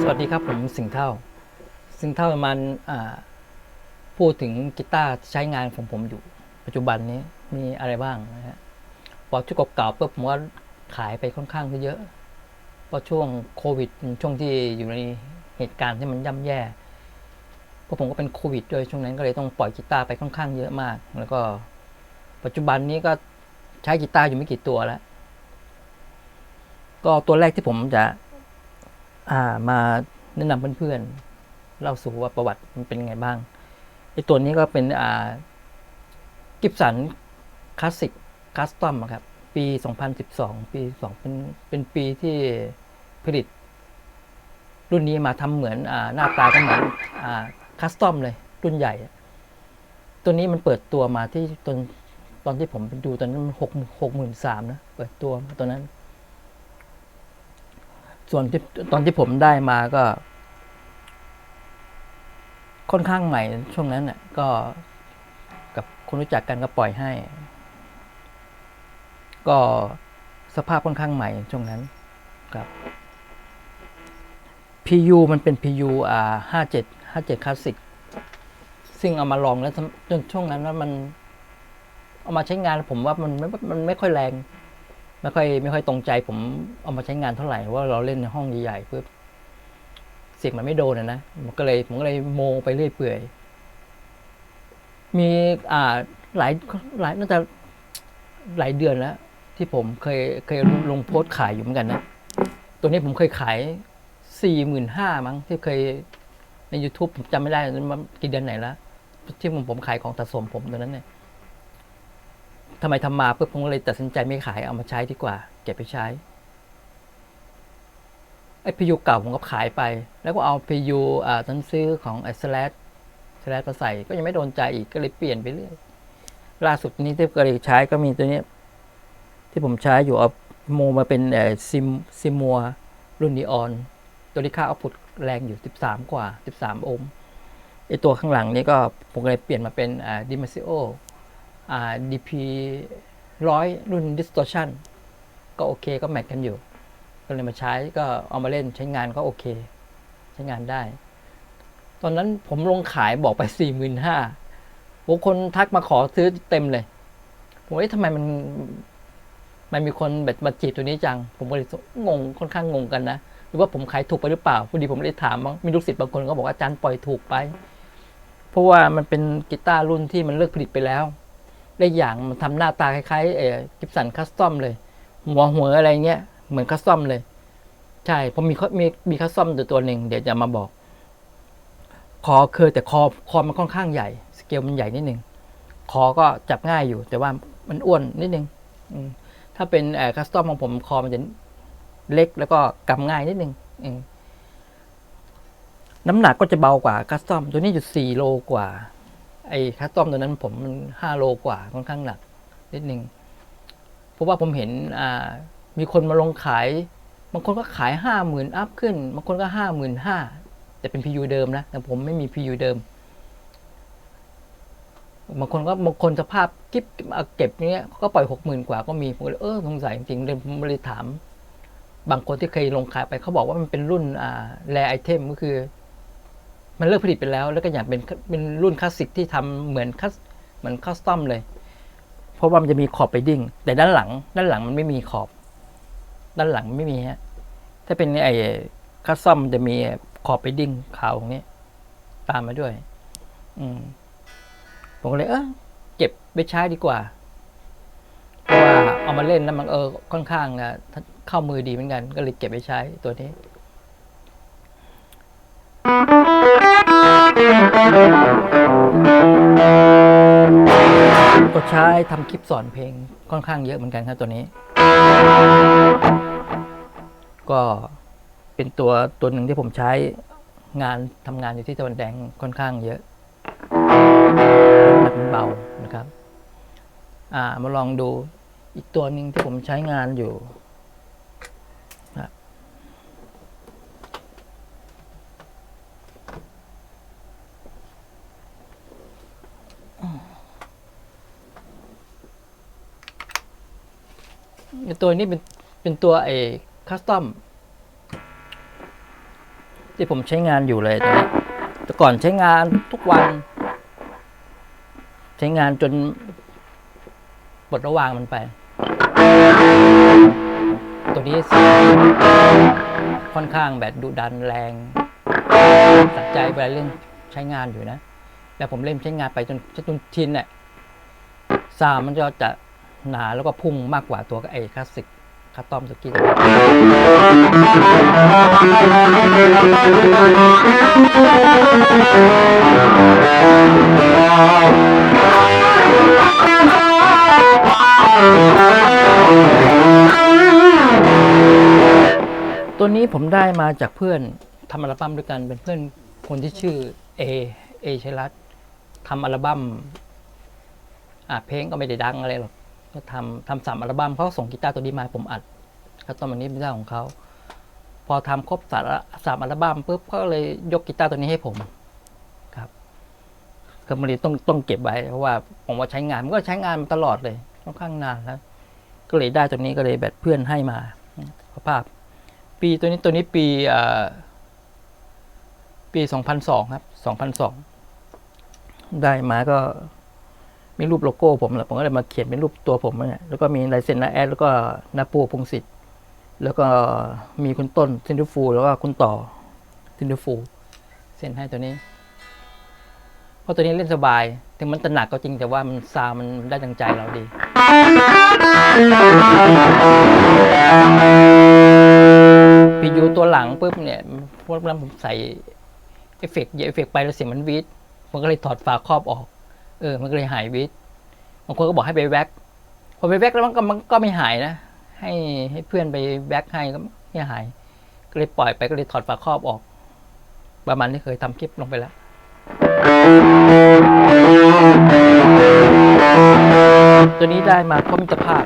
สวัสดีครับผมสิงเท่า สิงเท่ามันอ่า พูดถึงกีตาร์ใช้งานของผมอยู่ ปัจจุบันนี้มีอะไรบ้างนะฮะพอช่วงเก่าๆปุ๊บผมว่าขายไปค่อนข้างเยอะเพราะช่วงโควิดช่วงที่อยู่ในเหตุการณ์ที่มันย่ำแย่เพราะผมก็เป็นโควิดด้วยช่วงนั้นก็เลยต้องปล่อยกีตาร์ไปค่อนข้างเยอะมาก แล้วก็ ปัจจุบันนี้ก็ใช้กีตาร์อยู่ไม่กี่ตัวแล้ว ก็ตัวแรกที่ผมจะ อ่ามาแนะนำเพื่อนๆเล่าสู่ว่าประวัติมันเป็นไงบ้าง ตัวนี้ก็เป็นอ่ากิฟสันคลาสสิกคัสตอมครับ ปี 2012 ปี 2 เป็นเป็นปีที่ผลิต รุ่นนี้มาทำเหมือนอ่าหน้าตาก็เหมือนอ่าคัสตอมเลย รุ่นใหญ่ ตัวนี้มันเปิดตัวมาที่ตอนตอนที่ผมไปดูตอนนั้นมันหกหกหมื่นสามนะ เปิดตัวมาตอนนั้น ส่วนที่ตอนที่ผมได้มาก็ ค่อนข้างใหม่ช่วงนั้นน่ะก็กับคนรู้จักกันก็ปล่อยให้ ก็สภาพค่อนข้างใหม่ช่วงนั้นครับ PU มันเป็น PU อ่าห้าเจ็ดห้าเจ็ดคลาสสิกซึ่งเอามาลองแล้วจนช่วงนั้นว่ามัน เอามาใช้งานผมว่ามันไม่มันไม่ค่อยแรง ไม่ค่อยไม่ค่อยตรงใจผมเอามาใช้งานเท่าไหร่ว่าเราเล่นในห้องใหญ่ๆปุ๊บ เสียงมันไม่โดนอะนะมันก็เลยผมก็เลยโมไปเรื่อยเปื่อย มีอ่าหลายหลายน่าจะหลายเดือนแล้ว ที่ผมเคยเคยลงโพสต์ขายอยู่เหมือนกันนะตัวนี้ผมเคยขายสี่หมื่นห้ามั้งที่เคยใน YouTube ผมจำไม่ได้มันกี่เดือนไหนแล้วที่ผมผมขายของสะสมผมตัวนั้นเนี่ยทำไมทำมาปุ๊บผมก็เลยตัดสินใจไม่ขายเอามาใช้ดีกว่า เก็บไปใช้ ไอ้พียูเก่าผมก็ขายไป แล้วก็เอาพียูอ่าตอนนซื้อของไอ้สแลดสแลดมาใส่ก็ยังไม่โดนใจอีกก็เลยเปลี่ยนไปเรื่อยล่าสุดนี้ที่ก็เลยใช้ก็มีตัวนี้ที่ผมใช้อยู่เอาโมมาเป็นเอซิมซิมัวรุ่นนีออน ตัวนี้ค่าเอาพุทแรงอยู่ 13 กว่า 13 โอห์มไอตัวข้างหลังนี้ก็ผมก็เลยเปลี่ยนมาเป็นอ่าดิมาซิโออ่า DP ร้อยรุ่น distortion ก็โอเคก็แมทกันอยู่ ก็เลยมาใช้ก็เอามาเล่นใช้งานก็โอเค ใช้งานได้ ตอนนั้นผมลงขายบอกไปสี่หมื่นห้าโอ้คนทักมาขอซื้อเต็มเลยผมว่าเอ๊ะทำไมมันมันมีคนแบบมาจีบตัวนี้จัง ผมก็เลยงงค่อนข้างงงกันนะหรือว่าผมขายถูกไปหรือเปล่าพอดีผมเลยถามบ้างมีลูกศิษย์บางคนก็บอกว่าอาจารย์ปล่อยถูกไป เพราะว่ามันเป็นกีตาร์รุ่นที่มันเลิกผลิตไปแล้วได้อย่างมันทำหน้าตาคล้ายๆเอกิฟสันคัสตอมเลย หัวหัวอะไรเงี้ย เหมือนคัสตอมเลย ใช่ผมมีมีมีคัสตอมตัวตัวหนึ่งเดี๋ยวจะมาบอก คอเคยแต่คอคอมันค่อนข้างใหญ่ สเกลมันใหญ่นิดนึงคอก็จับง่ายอยู่ แต่ว่ามันอ้วนนิดนึงถ้าเป็นคัสตอมของผมคอมันจะเล็กแล้วก็กำง่ายนิดนึงน้ำหนักก็จะเบากว่าคัสตอมตัวนี้อยู่สี่โลกว่า ไอ้คัสตอมตัวนั้นผมมันห้าโลกว่าค่อนข้างหนักนิดนึงเพราะว่าผมเห็นอ่า มีคนมาลงขาย บางคนก็ขายห้าหมื่นอัพขึ้น บางคนก็ห้าหมื่นห้าแต่เป็น PU เดิมนะ แต่ผมไม่มี PU เดิม บางคนก็บางคนสภาพกิ๊บเก็บเนี้ยก็ปล่อยหกหมื่นกว่าก็มี ผมเลยเออสงสัยจริงเลยผมเลยถาม บางคนที่เคยลงขายไปเขาบอกว่ามันเป็นรุ่นอ่าแรไอเทมก็คือ มันเลิกผลิตไปแล้ว แล้วก็อย่างเป็นเป็นรุ่นคลาสสิกที่ทำเหมือนคัสเหมือนคัสตอมเลย เพราะว่ามันจะมีขอบไปดิ้งแต่ด้านหลัง ด้านหลังมันไม่มีขอบ ด้านหลังไม่มีฮะ ถ้าเป็นไอ้คัสตอมจะมีขอบไปดิ้งขาวตรงนี้ ตามมาด้วย อืม ผมก็เลย เออเก็บไปใช้ดีกว่าเพราะว่าเอามาเล่นแล้วมันเออค่อนข้างอะเข้ามือดีเหมือนกัน ก็เลยเก็บไปใช้ตัวนี้ก็ใช้ทำคลิปสอนเพลงค่อนข้างเยอะเหมือนกันครับตัวนี้ ก็เป็นตัวตัวหนึ่งที่ผมใช้งานทำงานอยู่ที่ตะวันแดงค่อนข้างเยอะนักมันเบานะครับ อ่ามาลองดูอีกตัวหนึ่งที่ผมใช้งานอยู่ ตัวนี้เป็นเป็นตัวไอ้คัสตอมที่ผมใช้งานอยู่เลยตอนนี้แต่ก่อนใช้งานทุกวัน ใช้งานจนปลดระวางมันไป ตัวนี้ค่อนข้างแบบดุดันแรงตัดใจไปเรื่องใช้งานอยู่นะแต่ผมเล่นใช้งานไปจนจนชินเนี่ยซามันก็จะ หนาแล้วก็พุ่งมากกว่าตัวไอ้คลาสสิกคัสตอมสกี้ตัวนี้ผมได้มาจากเพื่อนทำอัลบั้มด้วยกันเป็นเพื่อนคนที่ชื่อเอเอชัยรัตน์ทำอัลบั้มอะเพลงก็ไม่ได้ดังอะไรหรอก ก็ทำทำสามอัลบั้มเขาส่งกีตาร์ตัวนี้มาผมอัดก็ตอนนี้เป็นเจ้าของเขาพอทำครบสามสามอัลบั้มปุ๊บก็เลยยกกีตาร์ตัวนี้ให้ผมครับก็มันเลยต้องต้องเก็บไว้เพราะว่าผมว่าใช้งานมันก็ใช้งานมาตลอดเลยค่อนข้างนานแล้ว ก็เลยได้ตัวนี้ก็เลยแบบเพื่อนให้มาภาพ ปีตัวนี้ตัวนี้ปีปีสองพันสองครับสองพันสองได้มาก็ มีรูปโลโก้ผมแหละผมก็เลยมาเขียนเป็นรูปตัวผมนี่ยแล้วก็มีลายเซ็นนาแอดแล้วก็นาปูพงศิษฐ์แล้วก็มีคุณต้นซินดูฟูแล้วก็คุณต่อซินดูฟูเซ็นให้ตัวนี้ เพราะตัวนี้เล่นสบาย ถึงมันจะหนักก็จริงแต่ว่ามันซามันได้ดังใจเราดีพียูตัวหลังปุ๊บเนี่ยพวกนั้นผมใส่เอฟเฟกต์เยอะเอฟเฟกต์ไปแล้วเสียงมันวีดมันก็เลยถอดฝาครอบออก เออ มันก็เลยหายวีดบางคนก็บอกให้ไปแว็กพอไปแว็กแล้วมันก็มันก็ไม่หายนะ ให้ให้เพื่อนไปแว็กให้ก็ไม่หาย ก็เลยปล่อยไปก็เลยถอดฝาครอบออก ประมาณนี้เคยทำคลิปลงไปแล้วตัวนี้ได้มาเพราะมิตรภาพ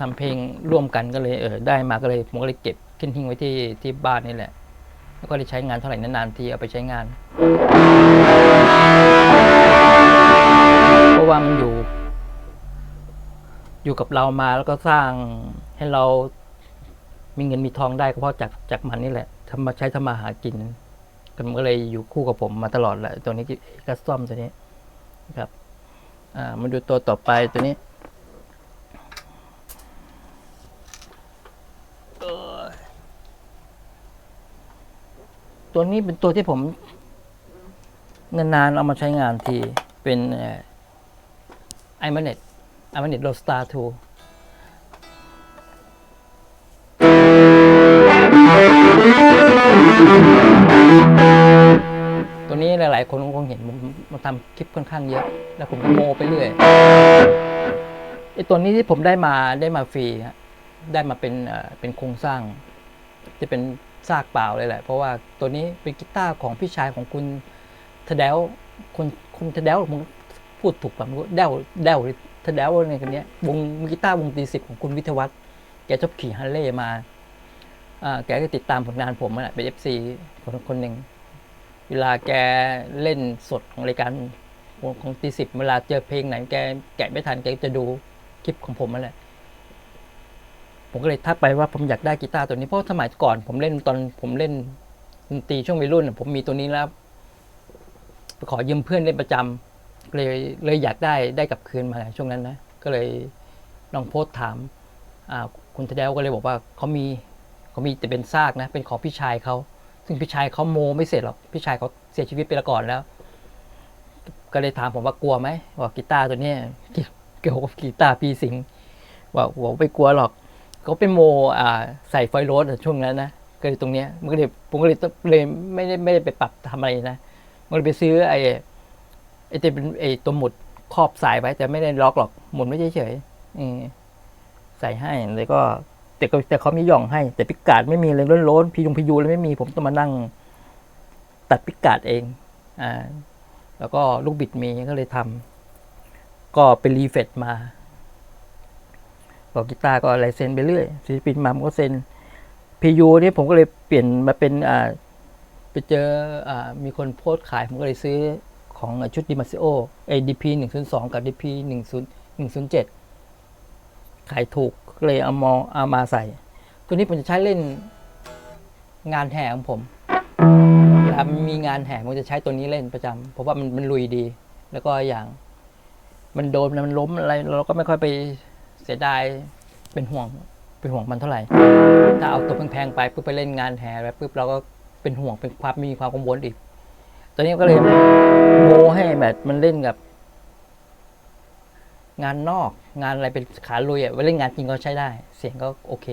ทำเพลงร่วมกันก็เลยเออได้มาก็เลยผมก็เลยเก็บขึ้นทิ้งไว้ที่ที่บ้านนี่แหละ แล้วก็ได้ใช้งานเท่าไหร่นานๆทีเอาไปใช้งาน ราะว่ามันอยู่ อยู่กับเรามาแล้วก็สร้างให้เรามีเงินมีทองได้ก็เพราะจากจากมันนี่แหละทำมาใช้ทำมาหากินมันก็เลยอยู่คู่กับผมมาตลอดแหละตัวนี้กัสตอมตัวนี้ครับ อ่ามาดูตัวต่อไปตัวนี้ตัวนี้เป็นตัวที่ผมนานๆเอามาใช้งานทีเป็น ไอมาเน็ตไอมาเน็ตโรสตาร์ทูตัวนี้หลาย ๆ คนคงเห็นผมมาทำคลิปค่อนข้างเยอะ แล้วผมก็โมไปเรื่อยไอตัวนี้ที่ผมได้มาได้มาฟรีฮะได้มาเป็นเอ่อเป็นโครงสร้าง จะเป็นซากเปล่าเลยแหละ เพราะว่าตัวนี้เป็นกีตาร์ของพี่ชายของคุณทเดลคุณคุณทเดลผม พูดถูกป่ะไม่รู้เดลเดลหรือเดลอะไรกันเนี้ยวงกีตาร์วงตีสิบของคุณวิทยวัฒน์แกชอบขี่ฮันเล่มาอ่าแกก็ติดตามผลงานผมนั่นแหละเป็นเอฟซีคนคนหนึ่งเวลาแกเล่นสดของรายการของตีสิบเวลาเจอเพลงไหน แกแกะไม่ทันแกจะดูคลิปของผมนั่นแหละผมก็เลยทักไปว่าผมอยากได้กีตาร์ตัวนี้เพราะสมัยก่อน ผมเล่นตอนผมเล่นดนตรีช่วงวัยรุ่นผมมีตัวนี้แล้วขอยืมเพื่อนเล่นประจำ เลยเลยอยากได้ได้กลับคืนมาช่วงนั้นนะก็เลยลองโพสต์ถามคุณทเดลก็เลยบอกว่าเขามีเขามีแต่เป็นซากนะ เป็นของพี่ชายเขาซึ่งพี่ชายเขาโมไม่เสร็จหรอกพี่ชายเขาเสียชีวิตไปแล้วก่อนแล้ว ก็เลยถามผมว่ากลัวไหมว่ากีตาร์ตัวนี้เกี่ยวเกี่ยวกับกีตาร์พี่สิงว่าผมไม่กลัวหรอกเขาเป็นโมอ่าใส่ไฟโรสช่วงนั้นนะก็เลยตรงเนี้ยมันก็เลยผมก็เลยเลยไม่ได้ไม่ได้ไปปรับทำอะไรนะมันเลยไปซื้อไอ้ ไอ้ที่เป็นไอ้ตัวหมุดครอบสายไว้แต่ไม่ได้ล็อกหรอกหมุนไม่เฉยๆใส่ให้แล้วก็แต่ก็แต่เขามีหย่องให้ แต่พิกาดไม่มีเลยล้นๆ พียงพียูเลยไม่มี ผมต้องมานั่ง ตัดพิกาดเองอ่าแล้วก็ลูกบิดมีก็เลยทำก็เป็นรีเฟตมาบอกกีตาร์ก็ลายเซ็นไปเรื่อยศิลปินมาผมก็เซ็นพียูนี่ผมก็เลยเปลี่ยนมาเป็นอ่าไปเจออ่ามีคนโพสต์ขายผมก็เลยซื้อ ของชุดดิมาซิโอ ADP หนึ่งศูนย์สองกับ DP หนึ่งศูนย์หนึ่งศูนย์เจ็ดขายถูกเลยเอามาเอามาใส่ ตัวนี้ผมจะใช้เล่นงานแห่ของผมเวลามีงานแห่ผมจะใช้ตัวนี้เล่นประจำเพราะว่ามันมันลุยดี แล้วก็อย่าง มันโดนมันล้มอะไร เราก็ไม่ค่อยไปเสียดายเป็นห่วงเป็นห่วงมันเท่าไหร่ถ้าเอาตัวแพงๆไปปุ๊บไปเล่นงานแห่แล้วปุ๊บเราก็เป็นห่วงเป็นความมีความกังวลอีก ตอนนี้ก็เลยโมให้แบบมันเล่นกับ งานนอก งานอะไรเป็นขาลุยอะไปเล่นงานจริงก็ใช้ได้ เสียงก็โอเค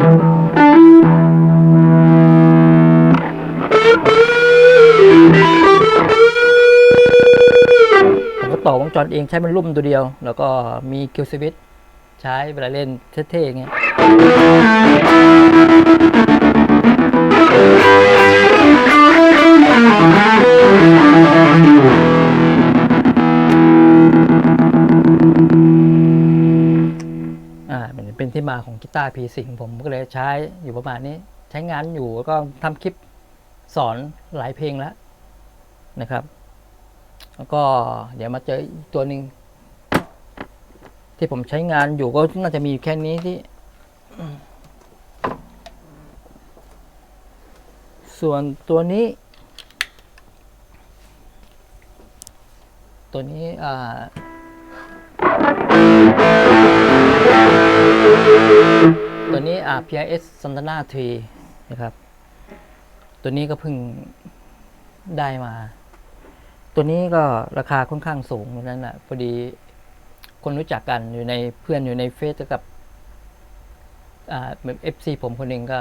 ผม รเองใช้มันรุ่มตัวเดียว แล้วก็มีคิวสวิตใช้เวลาเล่นเท่ๆอย่างเงี้ยอ่าเป็นเป็นที่มาของกีตาร์พีสิงผมก็เลยใช้อยู่ประมาณนี้ ใช้งานอยู่แล้วก็ทำคลิปสอนหลายเพลงแล้วนะครับ แล้วก็เดี๋ยวมาเจออีกตัวหนึ่งที่ผมใช้งานอยู่ก็น่าจะมีแค่นี้ที่ ส่วนตัวนี้ ตัวนี้อ่าตัวนี้อ่า PIS Santana 3นะครับ ตัวนี้ก็เพิ่งได้มา ตัวนี้ก็ราคาค่อนข้างสูงเหมือนกันนะพอดีคนรู้จักกันอยู่ในเพื่อนอยู่ในเฟซกับอ่าเอน FC ผมคนหนึ่งก็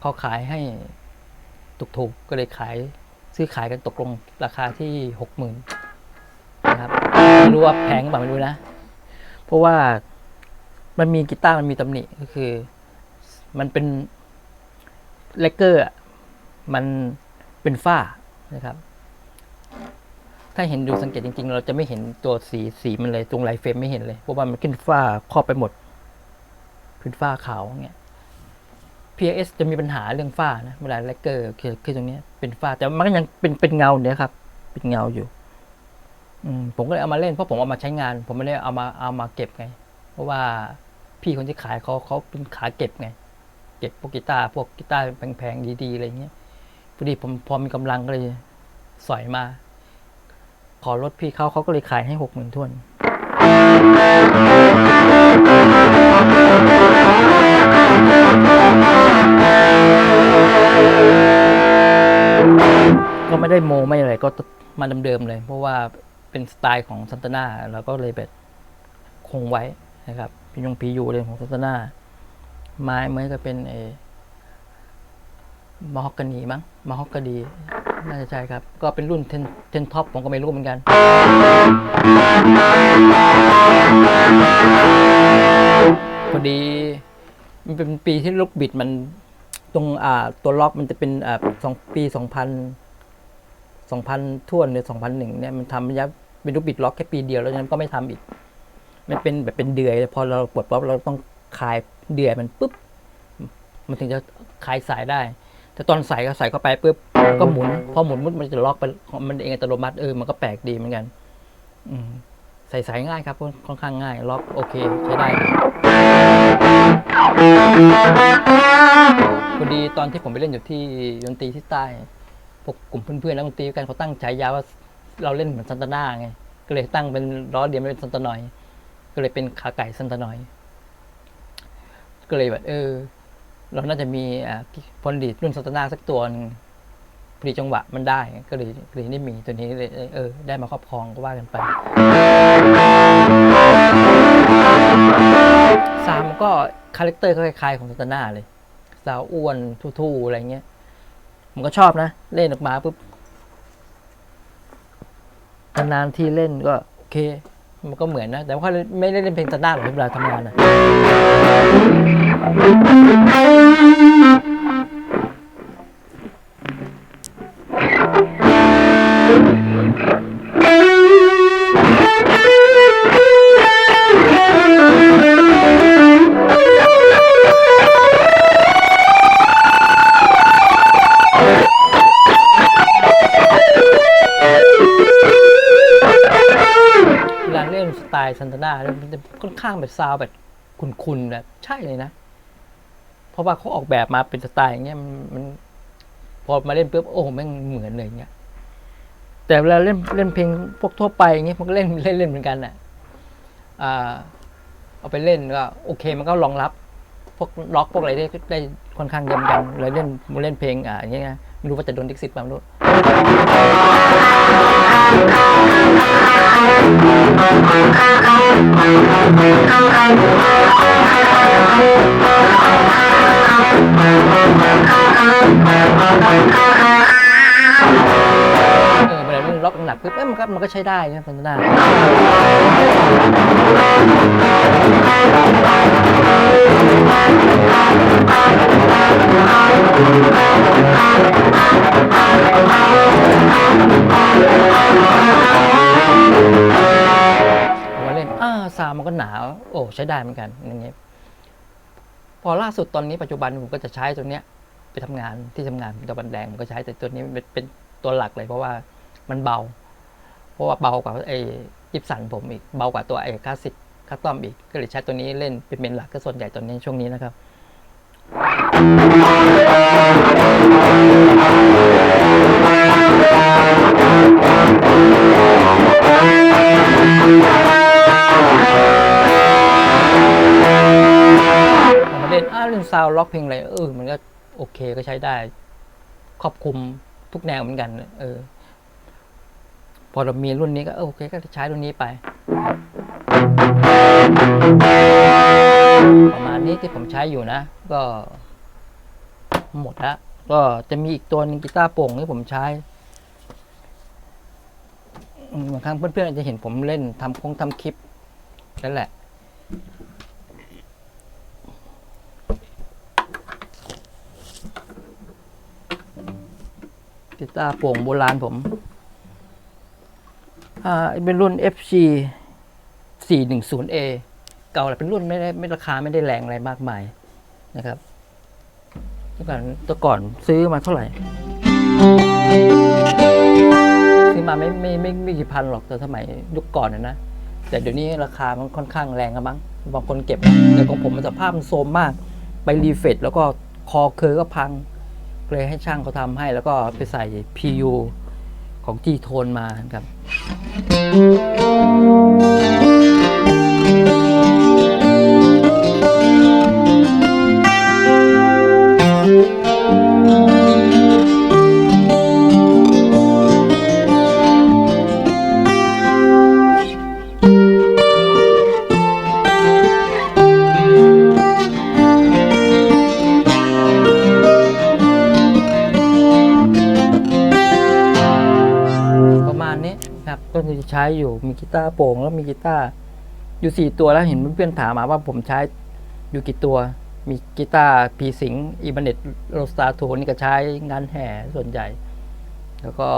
เขาขายให้ถูกๆก็เลยขายซื้อขายกันตกลงราคาที่หกหมื่นนะครับไม่รู้ว่าแพงหรือเปล่าไม่รู้นะ เพราะว่ามันมีกีตาร์มันมีตำหนิก็คือ มันเป็นเลกเกอร์มันเป็นฝ้านะครับ ถ้าเห็นดูสังเกตจริงๆ เราจะไม่เห็นตัวสีสีมันเลยตรงลายเฟรมไม่เห็นเลย เพราะว่ามันขึ้นฝ้าครอบไปหมดขึ้นฝ้าขาวเงี้ย PS จะมีปัญหาเรื่องฝ้านะเวลาเลกเกอร์คือคือตรงเนี้ยเป็นฝ้า แต่มันก็ยังเป็นเป็นเงาเนี่ยครับ เป็นเงาอยู่อืมผมก็เลยเอามาเล่นเพราะผมเอามาใช้งาน ผมไม่ได้เอามาเอามาเก็บไง เพราะว่าพี่คนที่ขายเขาเขาเป็นขาเก็บไง เก็บพวกกีตาร์พวกกีตาร์แพงๆดีๆอะไรเงี้ยพอดีผมพอมีกำลังก็เลยสอยมา ขอรถพี่เขาเขาก็เลยขายให้หกหมื่นทวนก็ไม่ได้โมไม่อะไรก็มาเดิมๆเลย เพราะว่าเป็นสไตล์ของซันตาน่าเราก็เลยแบบคงไว้นะครับพี่ยงพียูเลยของซันตาน่าไม้เหมือนก็เป็นเอมอฮอกกานีมั้งมอฮอกกานี น่าจะใช่ครับ ก็เป็นรุ่นเทนเทนท็อปผมก็ไม่รู้เหมือนกัน พอดี มันเป็นปีที่ลูกบิดมันตรงอ่าตัวล็อกมันจะเป็นอ่าสองปีสองพันสองพันท่วนหรือสองพันหนึ่งเนี่ยมันทำระยะเป็นลูกบิดล็อกแค่ปีเดียวแล้วนั้นก็ไม่ทำอีก มันเป็นแบบเป็นเดือย พอเราปลดป๊อปเราต้องคลายเดือยมันปุ๊บ มันถึงจะคลายสายได้ แต่ตอนใส่ก็ใส่เข้าไปปุ๊บก็หมุน พอหมุนมุดมันจะล็อกไปมันเองอัตโนมัติเออมันก็แปลกดีเหมือนกัน อืมใส่สายง่ายครับค่อนข้างง่าย ล็อกโอเคใช้ได้พอดีตอนที่ผมไปเล่นอยู่ที่ดนตรีที่ใต้พวกกลุ่มเพื่อนๆแล้วดนตรีกันเขาตั้งฉายาว่าเราเล่นเหมือนซันตาน่าไงก็เลยตั้งเป็นล้อเดียวไม่เป็นซันตานอย ก็เลยเป็นขาไก่ซันตานอย ก็เลยแบบเออ เราน่าจะมีพลดีรุ่นซันตาน่าสักตัวหนึงพอดีจังหวะมันได้ก็เลยก็เลยได้มีตัวนี้เลยเออได้มาครอบครองก็ว่ากันไปซามก็คาแรคเตอร์คล้ายๆของซันตาน่าเลย สาวอ้วนทู่ๆอะไรเงี้ยผมก็ชอบนะ เล่นออกมาปุ๊บนานๆที่เล่นก็โอเค มันก็เหมือนนะ แต่ว่าไม่ได้เล่นเพลงสแตนดาร์ดหรอกเวลาทำงานนะ เวลาเล่นสไตล์ซันตาน่ามันจะค่อนข้างแบบซาวแบบคุณๆแบบใช่เลยนะ เพราะว่าเขาออกแบบมาเป็นสไตล์อย่างเงี้ยมันมันพอมาเล่นปุ๊บโอ้โหแม่งเหมือนเลยเงี้ยแต่เวลาเล่นเล่นเพลงพวกทั่วไปอย่างเงี้ยมันก็เล่นเล่นเล่นเหมือนกันน่ะอ่าเอาไปเล่นก็โอเคมันก็รองรับพวกล็อกพวกอะไรได้ได้ค่อนข้างเยอะเหมือนกันเลยเล่นเล่นเพลงอ่าอย่างเงี้ยไม่รู้ว่าจะโดนดิกซิตป่ะไม่รู้เเออเวลาเล่นล็อกหนักปุ๊บเอ้ยมันก็มันก็ใช้ได้นะพันธนาเอามาเล่นอ่าซาวมันก็หนาวโอ้ใช้ได้เหมือนกันอย่างเงี้ยพอล่าสุดตอนนี้ปัจจุบันผมก็จะใช้ตัวเนี้ย ไปทำงานที่ทำงานตะวันแดงผมก็ใช้แต่ตัวนี้เป็นเป็นตัวหลักเลย เพราะว่ามันเบา เพราะว่าเบากว่าไอ้ยิปสันผมอีกเบากว่าตัวไอ้คลาสสิกคัสตอมอีกก็เลยใช้ตัวนี้เล่นเป็นเมนหลักก็ส่วนใหญ่ตอนนี้ช่วงนี้นะครับมาเล่นอ้าวเล่นซาวล็อกเพลงอะไรเออมันก็ โอเคก็ใช้ได้ ครอบคลุมทุกแนวเหมือนกัน เออ พอเรามีรุ่นนี้ก็โอเคก็ใช้รุ่นนี้ไป ประมาณนี้ที่ผมใช้อยู่นะ ก็ หมดละก็จะมีอีกตัวนึงกีตาร์โปร่งที่ผมใช้บางครั้งเพื่อนๆอาจจะเห็นผมเล่นทำคงทำคลิปนั่นแหละ กีตาร์โป่งโบราณผม อ่า เป็นรุ่น FG 410A เก่าแหละเป็นรุ่นไม่ได้ไม่ราคาไม่ได้แรงอะไรมากมายนะครับเมื่อก่อนตัวก่อนซื้อมาเท่าไหร่ ซื้อมาไม่ไม่ไม่ไม่กี่พันหรอกแต่สมัยยุคก่อนนะนะ แต่เดี๋ยวนี้ราคามันค่อนข้างแรงกันบ้างบางคนเก็บแต่ของผมมันสภาพมันโทรมมาก ไปรีเฟรชแล้วก็คอเคยก็พัง เลยให้ช่างเขาทำให้แล้วก็ไปใส่ PU ของ G Tone มาครับ อใช้อยู่มีกีตาร์โปร่งแล้วมีกีตาร์อยู่สี่ตัวแล้วเห็นเพื่อนๆถามมาว่าผมใช้อยู่กี่ตัว มีกีตาร์พีสิงอีบันเน็ตโรสตาโทนี่ก็ใช้งานแห่ส่วนใหญ่ แล้วก็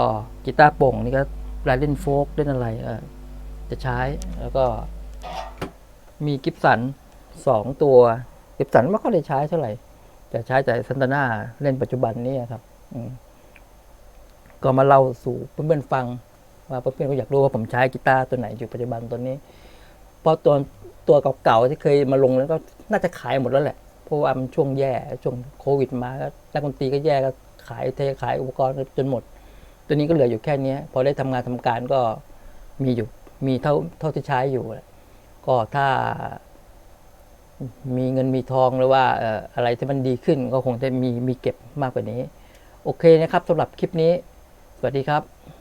กีตาร์โปร่งนี่ก็เลาเล่นโฟกเล่นอะไรเออจะใช้แล้วก็มีกิฟสันสองตัวกิฟสันไม่ค่อยได้ใช้เท่าไหร่แต่ใช้แต่ซันตาน่าเล่นปัจจุบันนี้ครับก็มาเล่าสู่เพื่อนๆฟัง ว่าเพื่อนๆก็อยากรู้ว่าผมใช้กีตาร์ตัวไหนอยู่ปัจจุบันตอนนี้เพราะตัวตัวเก่าๆที่เคยมาลงแล้วก็น่าจะขายหมดแล้วแหละเพราะว่ามันช่วงแย่ช่วงโควิดมาก็นักดนตรีก็แย่ก็ขายเทขายอุปกรณ์จนหมด ตัวนี้ก็เหลืออยู่แค่นี้พอได้ทำงานทำการก็มีอยู่มีเท่าเท่าที่ใช้อยู่แหละก็ถ้ามีเงินมีทองหรือว่าอะไรที่มันดีขึ้นก็คงจะมีมีเก็บมากกว่านี้ โอเคนะครับสำหรับคลิปนี้ สวัสดีครับ